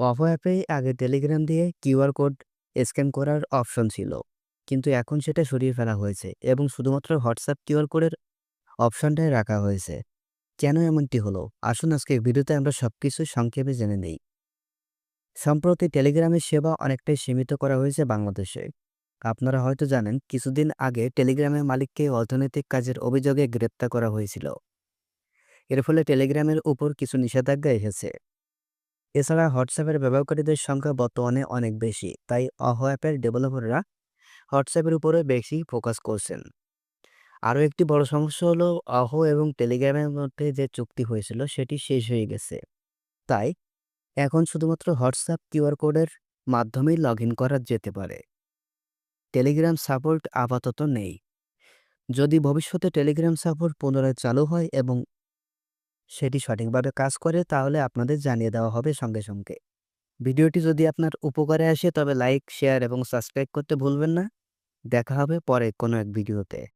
ওভো অ্যাপে আগে টেলিগ্রাম দিয়ে কিউআর কোড স্ক্যান করার অপশন ছিল। কিন্তু এখন সেটা সরিয়ে ফেলা হয়েছে এবং শুধুমাত্র হোয়াটসঅ্যাপ কিউআর কোডের অপশনটাই রাখা হয়েছে। কেন এমনটি হলো? আসুন আজকে ভিডিওতে আমরা সব কিছু সংক্ষেপে জেনে নেই। সম্প্রতি টেলিগ্রামের সেবা অনেকটাই সীমিত করা হয়েছে বাংলাদেশে। আপনারা হয়তো জানেন, কিছুদিন আগে টেলিগ্রামের মালিককে অর্থনৈতিক কাজের অভিযোগে গ্রেপ্তার করা হয়েছিল। এর ফলে টেলিগ্রামের উপর কিছু নিষেধাজ্ঞা এসেছে। এছাড়া হোয়াটসঅ্যাপের ব্যবহারকারীদের সংখ্যা বর্তমানে অনেক বেশি, তাই অহো অ্যাপের ডেভেলপাররা হোয়াটসঅ্যাপের উপরে বেশি ফোকাস করছেন। আরও একটি বড় সমস্যা হলো অহো এবং টেলিগ্রামের মধ্যে যে চুক্তি হয়েছিল, সেটি শেষ হয়ে গেছে। তাই এখন শুধুমাত্র হোয়াটসঅ্যাপ কিউআর কোডের মাধ্যমেই লগ ইন করা যেতে পারে। টেলিগ্রাম সাপোর্ট আপাতত নেই। যদি ভবিষ্যতে টেলিগ্রাম সাপোর্ট পুনরায় চালু হয় এবং সেটি সঠিকভাবে কাজ করে তাহলে আপনাদের জানিয়ে দেওয়া হবে সঙ্গে সঙ্গে। ভিডিওটি যদি আপনার উপকারে আসে তবে লাইক, শেয়ার এবং সাবস্ক্রাইব করতে ভুলবেন না। দেখা হবে পরে কোনো এক ভিডিওতে।